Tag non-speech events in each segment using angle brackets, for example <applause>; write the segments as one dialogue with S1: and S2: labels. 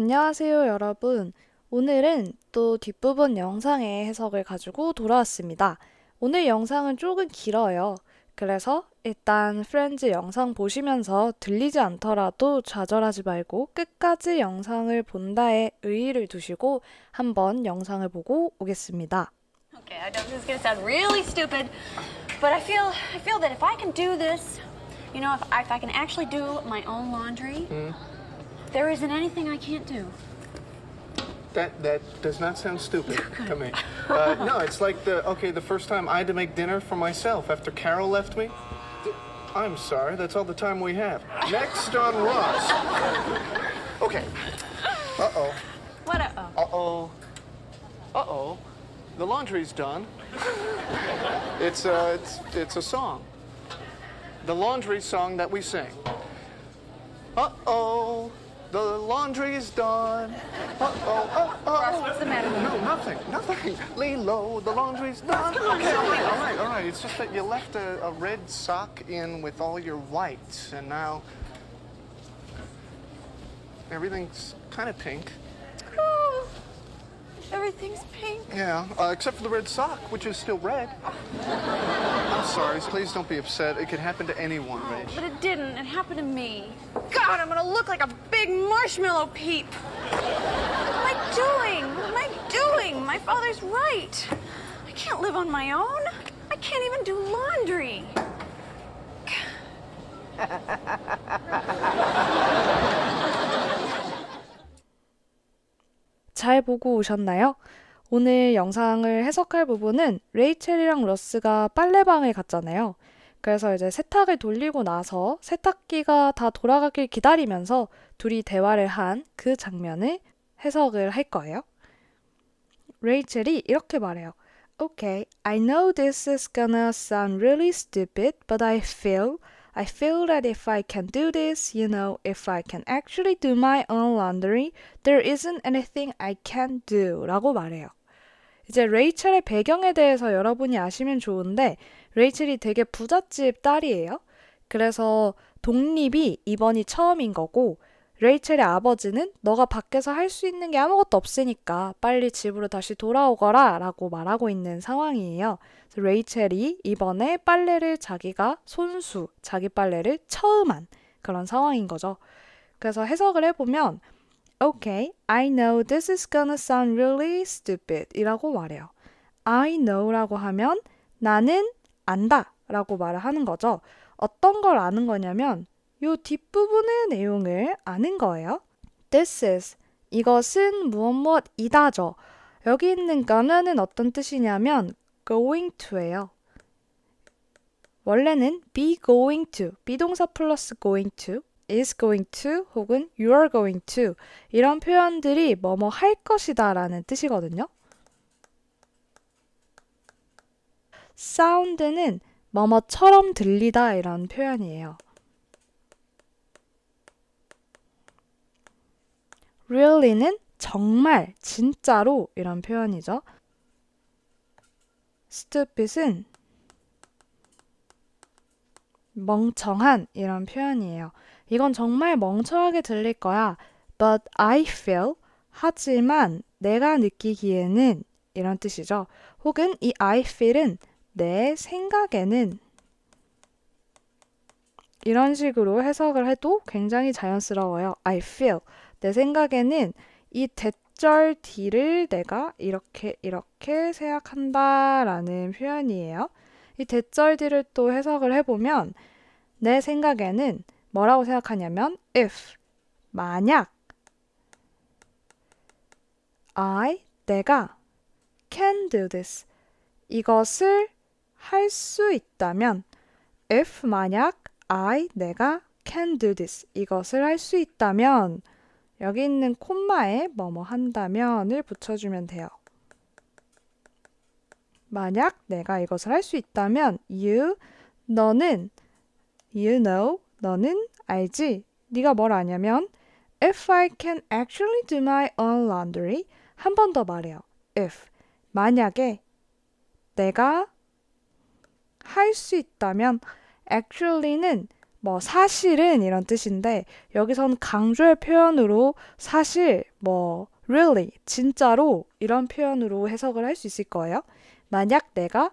S1: 안녕하세요, 여러분. 오늘은 또 뒷부분 영상의 해석을 가지고 돌아왔습니다. 오늘 영상은 조금 길어요. 그래서 일단 프렌즈 영상 보시면서 들리지 않더라도 좌절하지 말고 끝까지 영상을 본다에 의의를 두시고 한번 영상을 보고 오겠습니다.
S2: Okay, I know this is gonna sound really stupid, but I feel I feel that if I can do this, you know, if I, if I can actually do my own laundry, there isn't anything I can't do.
S3: That that does not sound stupid to me. Uh, <laughs> no, it's like the okay, the first time I had to make dinner for myself after Carol left me. Th- I'm sorry, that's all the time we have. Next on Ross. Okay. Uh oh.
S2: What a oh.
S3: Uh oh. Uh oh. The laundry's done. It's a it's it's a song. The laundry song that we sing. Uh oh. The laundry's done. Uh oh. Uh oh.
S2: Ross, what's the matter with
S3: No, nothing, nothing. Lilo, the laundry's done. okay, all right, all right, all right. It's just that you left a, a red sock in with all your whites, and now everything's kind of pink.
S2: Oh, everything's pink.
S3: Yeah, uh, except for the red sock, which is still red I'm sorry. Please don't be upset. It could happen to anyone,
S2: Oh,
S3: Rach.
S2: but it didn't. It happened to me. God, I'm gonna look like a big marshmallow peep. What am I doing? What am I doing? My father's right. I can't live on my own. I can't even do laundry.
S1: 잘 보고 오셨나요? 오늘 영상을 해석할 부분은 레이첼이랑 러스가 빨래방을 갔잖아요. 그래서 이제 세탁을 돌리고 나서 세탁기가 다 돌아가길 기다리면서 둘이 대화를 한 그 장면을 해석을 할 거예요. 레이첼이 이렇게 말해요. Okay, I know this is gonna sound really stupid, but I feel I feel that if I can do this, you know, if I can actually do my own laundry, there isn't anything I can't do. 라고 말해요. 이제 레이첼의 배경에 대해서 여러분이 아시면 좋은데, 레이첼이 되게 부잣집 딸이에요. 그래서 독립이 이번이 처음인 거고, 레이첼의 아버지는 너가 밖에서 할 수 있는 게 아무것도 없으니까 빨리 집으로 다시 돌아오거라 라고 말하고 있는 상황이에요. 레이첼이 이번에 빨래를 자기가 손수, 자기 빨래를 처음 한 그런 상황인 거죠. 그래서 해석을 해보면 Okay, I know this is gonna sound really stupid 이라고 말해요. I know라고 하면 나는 안다 라고 말을 하는 거죠. 어떤 걸 아는 거냐면 요 뒷부분의 내용을 아는 거예요. This is 이것은 무엇 무엇이다죠. 여기 있는 gonna는 어떤 뜻이냐면 going to예요. 원래는 be going to, 비동사 플러스 going to, is going to 혹은 you are going to 이런 표현들이 뭐뭐 할 것이다 라는 뜻이거든요. sound는 뭐뭐처럼 들리다 이런 표현이에요. really는 정말, 진짜로 이런 표현이죠. stupid은 멍청한 이런 표현이에요. 이건 정말 멍청하게 들릴 거야. But I feel 하지만 내가 느끼기에는 이런 뜻이죠. 혹은 이 I feel은 내 생각에는 이런 식으로 해석을 해도 굉장히 자연스러워요. I feel 내 생각에는 이 대절 뒤를 내가 이렇게 이렇게 생각한다라는 표현이에요. 이 대절 뒤를 또 해석을 해보면 내 생각에는 뭐라고 생각하냐면 if. 만약 I 내가 can do this. 이것을 할 수 있다면 if 만약 I 내가 can do this. 이것을 할 수 있다면 여기 있는 콤마에 뭐뭐 한다면을 붙여주면 돼요. 만약 내가 이것을 할 수 있다면 you 너는 you know 너는 알지 네가 뭘 아냐면 if I can actually do my own laundry 한 번 더 말해요. if 만약에 내가 할 수 있다면 actually는 뭐 사실은 이런 뜻인데 여기선 강조의 표현으로 사실 뭐 really 진짜로 이런 표현으로 해석을 할 수 있을 거예요. 만약 내가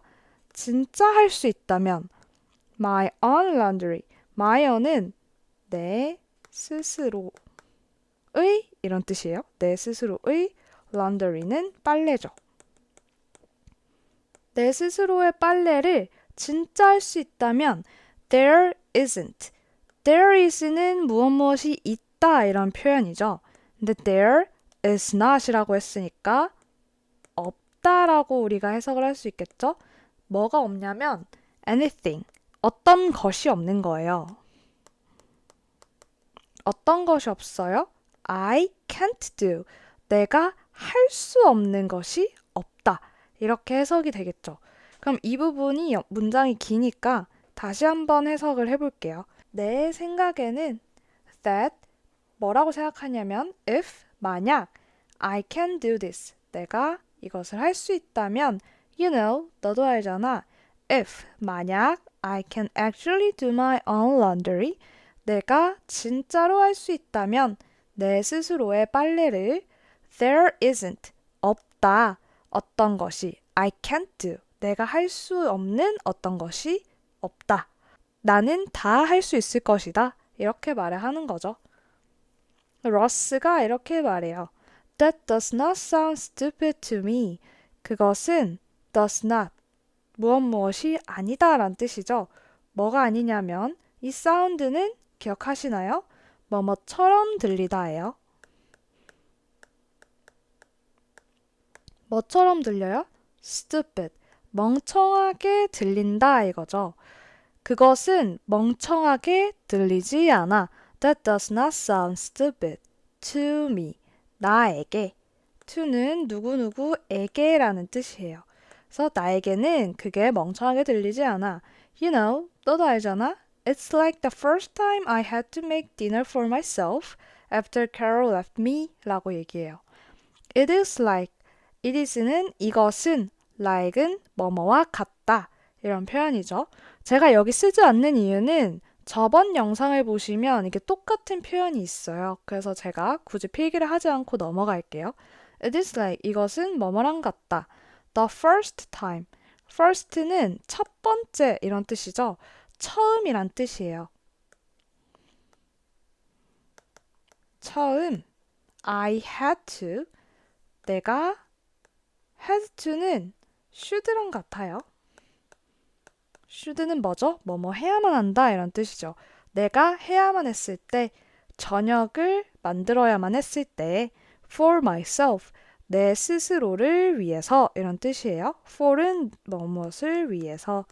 S1: 진짜 할 수 있다면 my own laundry own은 내 스스로의 이런 뜻이에요. 내 스스로의 laundry는 빨래죠. 내 스스로의 빨래를 진짜 할 수 있다면 there isn't. there is는 무엇 무엇이 있다 이런 표현이죠. 근데 there is not이라고 했으니까 없다라고 우리가 해석을 할 수 있겠죠? 뭐가 없냐면 anything. 어떤 것이 없는 거예요. 어떤 것이 없어요? I can't do. 내가 할 수 없는 것이 없다. 이렇게 해석이 되겠죠. 그럼 이 부분이 여- 문장이 기니까 다시 한번 해석을 해볼게요. 내 생각에는 that 뭐라고 생각하냐면 if 만약 I can do this 내가 이것을 할 수 있다면 you know 너도 알잖아 if 만약 I can actually do my own laundry 내가 진짜로 할 수 있다면 내 스스로의 빨래를 there isn't 없다 어떤 것이 I can't do 내가 할 수 없는 어떤 것이 없다. 나는 다 할 수 있을 것이다. 이렇게 말을 하는 거죠. 러스가 이렇게 말해요. That does not sound stupid to me. 그것은 does not 무엇 무엇이 아니다 라는 뜻이죠. 뭐가 아니냐면 이 사운드는 기억하시나요? 뭐뭐처럼 들리다예요. 뭐처럼 들려요? stupid. 멍청하게 들린다 이거죠. 그것은 멍청하게 들리지 않아. That does not sound stupid to me. 나에게. to는 누구누구에게라는 뜻이에요. 그래서 나에게는 그게 멍청하게 들리지 않아. You know, 너도 알잖아. It's like the first time I had to make dinner for myself after Carol left me 라고 얘기해요. It is like, it is는 이것은, like은 뭐뭐와 같다. 이런 표현이죠. 제가 여기 쓰지 않는 이유는 저번 영상을 보시면 이게 똑같은 표현이 있어요. 그래서 제가 굳이 필기를 하지 않고 넘어갈게요. It is like 이것은 뭐뭐랑 같다. The first time. first는 첫 번째 이런 뜻이죠. 처음이란 뜻이에요. 처음 I had to 내가 had to는 should랑 같아요. should는 뭐죠? 뭐뭐 해야만 한다 이런 뜻이죠. 내가 해야만 했을 때 저녁을 만들어야만 했을 때 for myself 내 스스로를 위해서 이런 뜻이에요. for은 무엇을 위해서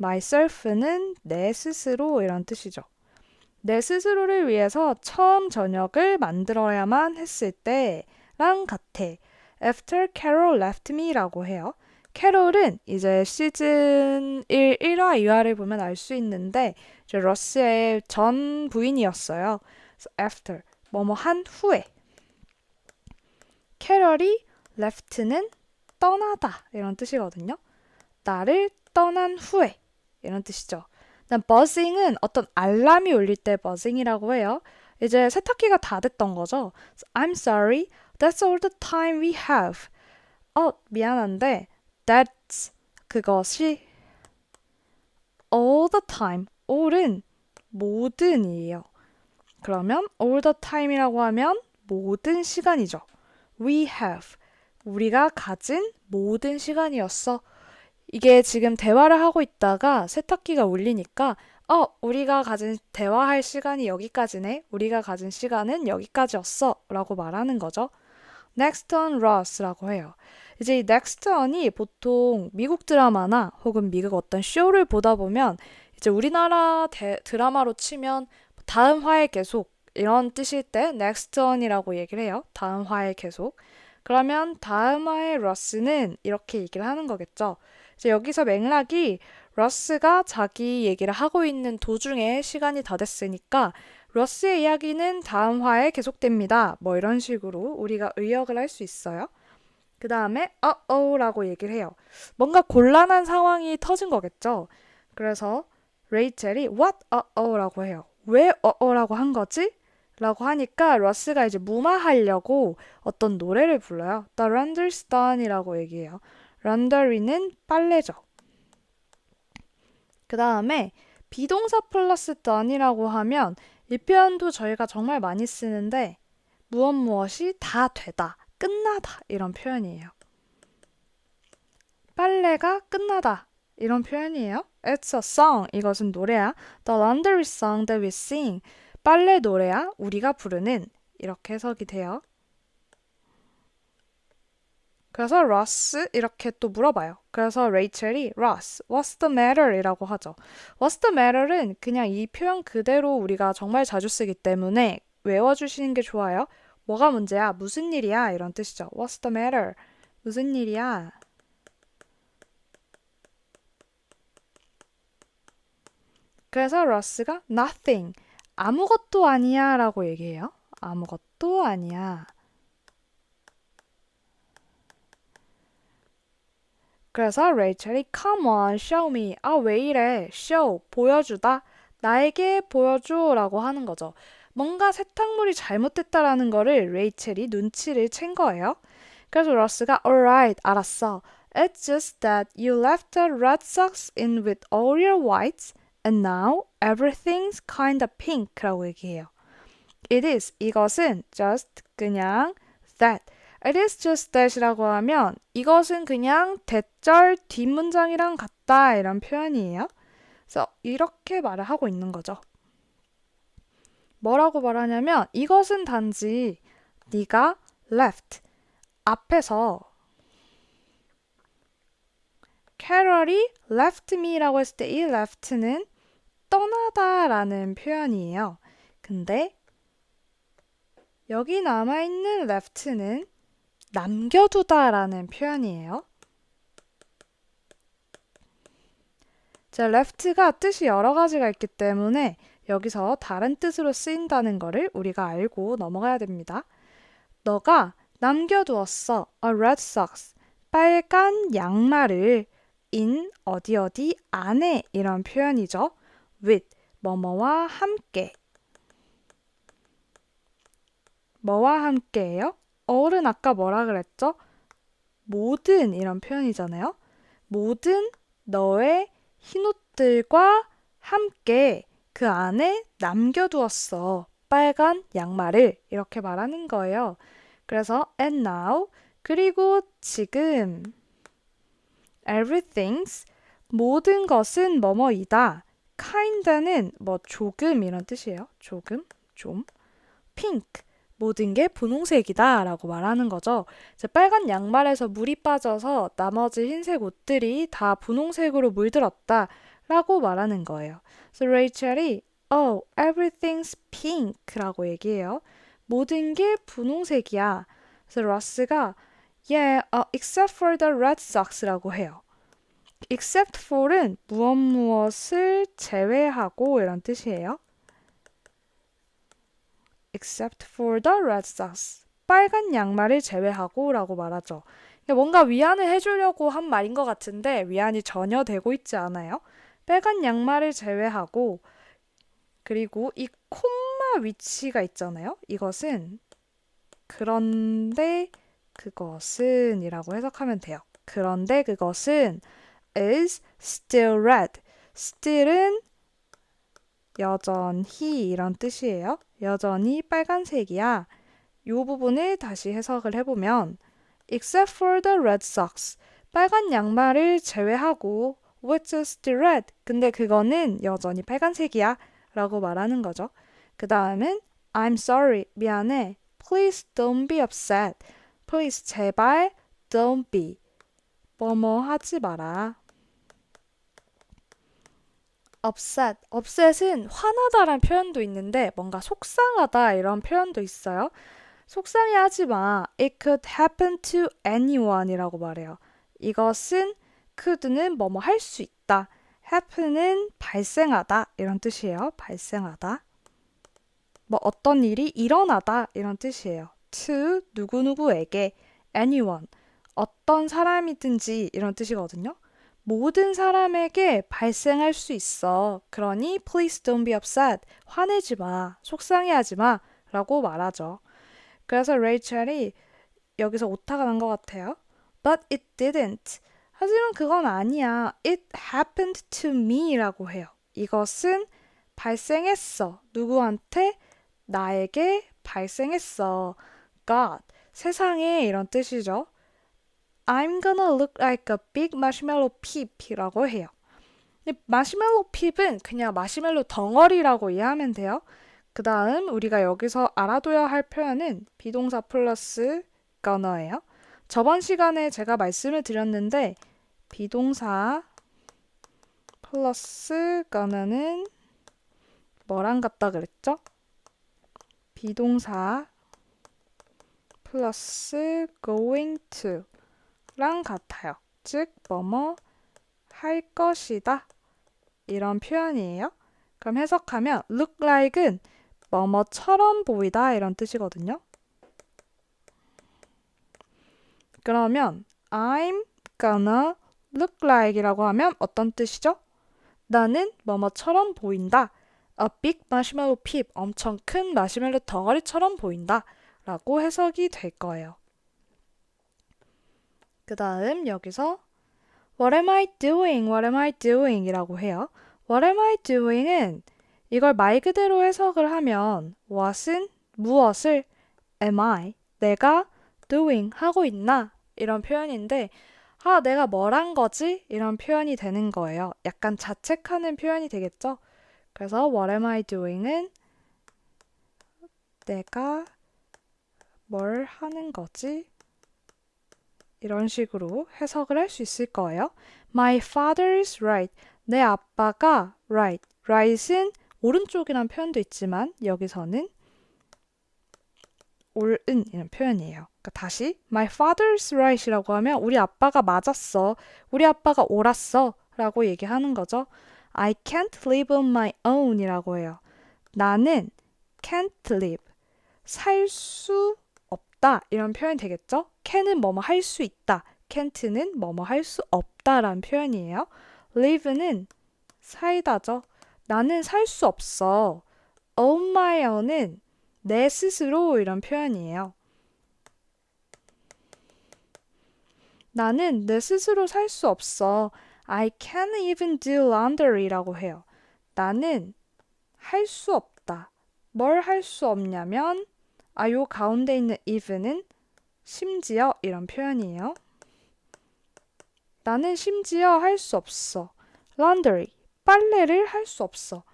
S1: myself는 내 스스로 이런 뜻이죠. 내 스스로를 위해서 처음 저녁을 만들어야만 했을 때랑 같아. After Carol left me라고 해요. 캐롤은 이제 시즌 1, 1화, 2화를 보면 알 수 있는데 이제 러스의 전 부인이었어요. 그래서 after 뭐뭐 한 후에 캐럴이 left는 떠나다 이런 뜻이거든요. 나를 떠난 후에 이런 뜻이죠. 난 buzzing은 어떤 알람이 울릴 때 buzzing이라고 해요. 이제 세탁기가 다 됐던 거죠. I'm sorry, that's all the time we have. 어, 미안한데 that's 그것이 all the time. all은 모든이에요. 그러면 all the time이라고 하면 모든 시간이죠. We have. 우리가 가진 모든 시간이었어. 이게 지금 대화를 하고 있다가 세탁기가 울리니까 어, 우리가 가진 대화할 시간이 여기까지네. 우리가 가진 시간은 여기까지였어. 라고 말하는 거죠. Next on Ross라고 해요. 이제 이 next on이 보통 미국 드라마나 혹은 미국 어떤 쇼를 보다 보면 이제 우리나라 대- 드라마로 치면 다음 화에 계속 이런 뜻일 때 next on이라고 얘기를 해요. 다음 화에 계속. 그러면 다음 화의 러스는 이렇게 얘기를 하는 거겠죠. 이제 여기서 맥락이 러스가 자기 얘기를 하고 있는 도중에 시간이 다 됐으니까 러스의 이야기는 다음 화에 계속됩니다. 뭐 이런 식으로 우리가 의역을 할 수 있어요. 그 다음에 어어라고 얘기를 해요. 뭔가 곤란한 상황이 터진 거겠죠. 그래서 레이첼이 what oh라고 해요. 왜 oh라고 한 거지? 라고 하니까 러스가 이제 무마하려고 어떤 노래를 불러요. The laundry's done이라고 얘기해요. laundry는 빨래죠. 그 다음에 비동사 플러스 done이라고 하면 이 표현도 저희가 정말 많이 쓰는데 무엇 무엇이 다 되다, 끝나다 이런 표현이에요. 빨래가 끝나다 이런 표현이에요. It's a song. 이것은 노래야. The laundry song that we sing. 빨래 노래야. 우리가 부르는. 이렇게 해석이 돼요. 그래서 로스 이렇게 또 물어봐요. 그래서 레이첼이 로스, what's the matter? 이라고 하죠. what's the matter은 그냥 이 표현 그대로 우리가 정말 자주 쓰기 때문에 외워주시는 게 좋아요. 뭐가 문제야? 무슨 일이야? 이런 뜻이죠. what's the matter? 무슨 일이야? 그래서 러스가 nothing, 아무것도 아니야 라고 얘기해요. 아무것도 아니야. 그래서 레이첼이 come on, show me. 아, 왜 이래? show, 보여주다. 나에게 보여줘 라고 하는 거죠. 뭔가 세탁물이 잘못됐다라는 거를 레이첼이 눈치를 챈 거예요. 그래서 러스가 alright, 알았어. It's just that you left the red socks in with all your whites and now everything's kinda pink라고 얘기해요. It is, 이것은 just 그냥 that. It is just that이라고 하면 이것은 그냥 대절 뒷문장이랑 같다 이런 표현이에요. 그래서 이렇게 말을 하고 있는 거죠. 뭐라고 말하냐면 이것은 단지 네가 left 앞에서 캐럴이 left me라고 했을 때 이 left는 떠나다라는 표현이에요. 근데 여기 남아있는 left는 남겨두다라는 표현이에요. 자, left가 뜻이 여러 가지가 있기 때문에 여기서 다른 뜻으로 쓰인다는 거를 우리가 알고 넘어가야 됩니다. 너가 남겨두었어. A red socks. 빨간 양말을 in 어디 어디 안에 이런 표현이죠. with 뭐뭐와 함께. 뭐와 함께예요? all은 아까 뭐라 그랬죠? 모든 이런 표현이잖아요. 모든 너의 흰옷들과 함께 그 안에 남겨두었어. 빨간 양말을 이렇게 말하는 거예요. 그래서 and now 그리고 지금 everything's 모든 것은 뭐뭐이다. kind는 뭐 조금 이런 뜻이에요. 조금, 좀. pink 모든 게 분홍색이다 라고 말하는 거죠. 이제 빨간 양말에서 물이 빠져서 나머지 흰색 옷들이 다 분홍색으로 물들었다 라고 말하는 거예요. 그래서 레이첼이 Oh, everything's pink 라고 얘기해요. 모든 게 분홍색이야. 그래서 러스가 Yeah, uh, except for the red socks라고 해요. except for은 무엇 무엇을 제외하고 이런 뜻이에요. except for the red socks. 빨간 양말을 제외하고 라고 말하죠. 뭔가 위안을 해주려고 한 말인 것 같은데 위안이 전혀 되고 있지 않아요. 빨간 양말을 제외하고 그리고 이 콤마 위치가 있잖아요. 이것은 그런데 그것은 이라고 해석하면 돼요. 그런데 그것은 is still red. still은 여전히 이런 뜻이에요. 여전히 빨간색이야. 이 부분을 다시 해석을 해보면 except for the red socks. 빨간 양말을 제외하고 which is still red. 근데 그거는 여전히 빨간색이야. 라고 말하는 거죠. 그 다음은 I'm sorry. 미안해. Please don't be upset. Please 제발 don't be. 뭐뭐 하지 마라. upset. upset은 화나다란 표현도 있는데 뭔가 속상하다 이런 표현도 있어요. 속상해 하지 마. It could happen to anyone이라고 말해요. 이것은 could는 뭐뭐 할 수 있다. happen은 발생하다 이런 뜻이에요. 발생하다. 뭐 어떤 일이 일어나다 이런 뜻이에요. To 누구누구에게 anyone 어떤 사람이든지 이런 뜻이거든요. 모든 사람에게 발생할 수 있어. 그러니 please don't be upset. 화내지 마. 속상해하지 마. 라고 말하죠. 그래서 레이첼이 여기서 오타가 난 것 같아요. But it didn't. 하지만 그건 아니야. It happened to me 라고 해요. 이것은 발생했어. 누구한테? 나에게 발생했어. God. 세상에 이런 뜻이죠. I'm gonna look like a big marshmallow peep이라고 해요. 마시멜로 핍은 그냥 마시멜로 덩어리라고 이해하면 돼요. 그 다음 우리가 여기서 알아둬야 할 표현은 비동사 플러스 gonna예요. 저번 시간에 제가 말씀을 드렸는데 비동사 플러스 gonna는 뭐랑 같다 그랬죠? 비동사 플러스 going to 랑 같아요. 즉, 뭐뭐 할 것이다. 이런 표현이에요. 그럼 해석하면 look like은 뭐뭐처럼 보이다 이런 뜻이거든요. 그러면 I'm gonna look like이라고 하면 어떤 뜻이죠? 나는 뭐뭐처럼 보인다. A big marshmallow peep, 엄청 큰 마시멜로 덩어리처럼 보인다. 라고 해석이 될 거예요. 그 다음 여기서 What am I doing? What am I doing? 이라고 해요. What am I doing은 이걸 말 그대로 해석을 하면 what은 무엇을 am I 내가 doing 하고 있나 이런 표현인데 아 내가 뭘 한 거지 이런 표현이 되는 거예요. 약간 자책하는 표현이 되겠죠. 그래서 what am I doing은 내가 뭘 하는 거지 이런 식으로 해석을 할 수 있을 거예요. My father is right. 내 아빠가 right. right은 오른쪽이란 표현도 있지만 여기서는 옳은 이런 표현이에요. 그러니까 다시 my father is right이라고 하면 우리 아빠가 맞았어. 우리 아빠가 옳았어. 라고 얘기하는 거죠. I can't live on my own 이라고 해요. 나는 can't live. 살 수 없다. 이런 표현이 되겠죠? can은 뭐뭐 할 수 있다. can't는 뭐뭐 할 수 없다라는 표현이에요. live는 살다죠. 나는 살 수 없어. on my own은 내 스스로 이런 표현이에요. 나는 내 스스로 살 수 없어. I can't even do laundry라고 해요. 나는 할 수 없다. 뭘 할 수 없냐면 아, 요 가운데 있는 even은 심지어 이런 표현이에요. 나는 심지어 할 수 없어. laundry, 빨래를 할 수 없어.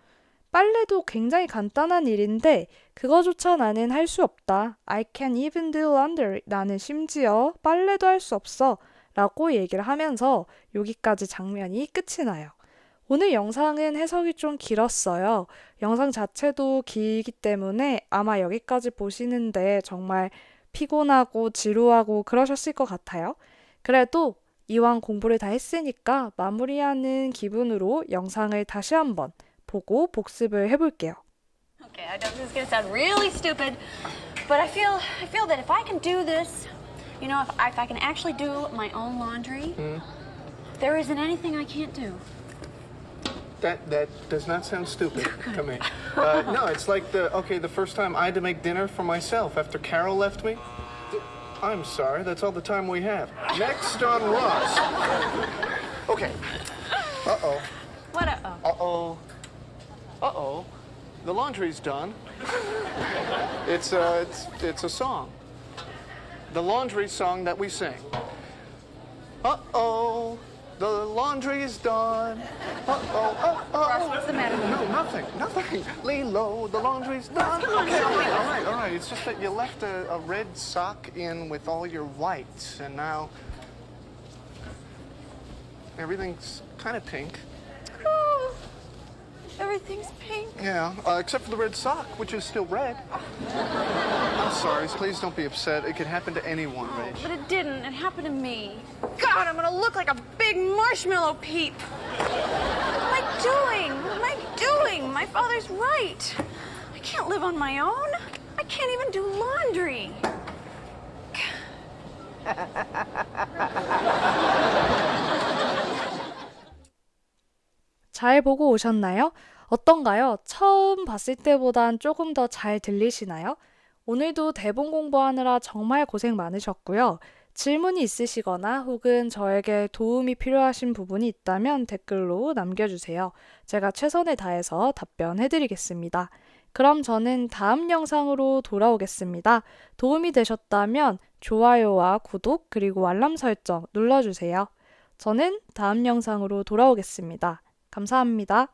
S1: 빨래도 굉장히 간단한 일인데 그거조차 나는 할 수 없다. I can't even do laundry. 나는 심지어 빨래도 할 수 없어. 라고 얘기를 하면서 여기까지 장면이 끝이 나요. 오늘 영상은 해석이 좀 길었어요. 영상 자체도 길기 때문에 아마 여기까지 보시는데 정말 피곤하고 지루하고 그러셨을 것 같아요. 그래도 이왕 공부를 다 했으니까 마무리하는 기분으로 영상을 다시 한번 보고 복습을 해볼게요.
S2: Okay, I know this is gonna sound really stupid, but I feel I feel that if I can do this, you know, if I, if I can actually do my own laundry, there isn't anything I can't do.
S3: That that does not sound stupid <laughs> to me. Uh, no, it's like the okay, the first time I had to make dinner for myself after Carol left me. I'm sorry, that's all the time we have. Next on Ross. Okay. Uh oh.
S2: What a oh.
S3: Uh oh. Uh oh. The laundry's done. It's a it's it's a song. The laundry song that we sing. Uh oh. The laundry is done. Uh oh. Uh oh.
S2: Ross, what's the matter with
S3: No, nothing, nothing. Lay low, the laundry's done.
S2: come on,
S3: okay,
S2: show
S3: all
S2: me.
S3: right, all right, all right. It's just that you left a, a red sock in with all your whites, and now everything's kind of pink.
S2: Oh, everything's pink.
S3: Yeah, uh, except for the red sock, which is still red. I'm sorry. Please don't be upset. It could happen to anyone, Rach.
S2: But it didn't. It happened to me. God, I'm gonna look like a big marshmallow peep. What am I doing? What am I doing? My father's right. I can't live on my own. I can't even do laundry. <laughs>
S1: 잘 보고 오셨나요? 어떤가요? 처음 봤을 때보단 조금 더 잘 들리시나요? 오늘도 대본 공부하느라 정말 고생 많으셨고요. 질문이 있으시거나 혹은 저에게 도움이 필요하신 부분이 있다면 댓글로 남겨주세요. 제가 최선을 다해서 답변해드리겠습니다. 그럼 저는 다음 영상으로 돌아오겠습니다. 도움이 되셨다면 좋아요와 구독 그리고 알람 설정 눌러주세요. 저는 다음 영상으로 돌아오겠습니다. 감사합니다.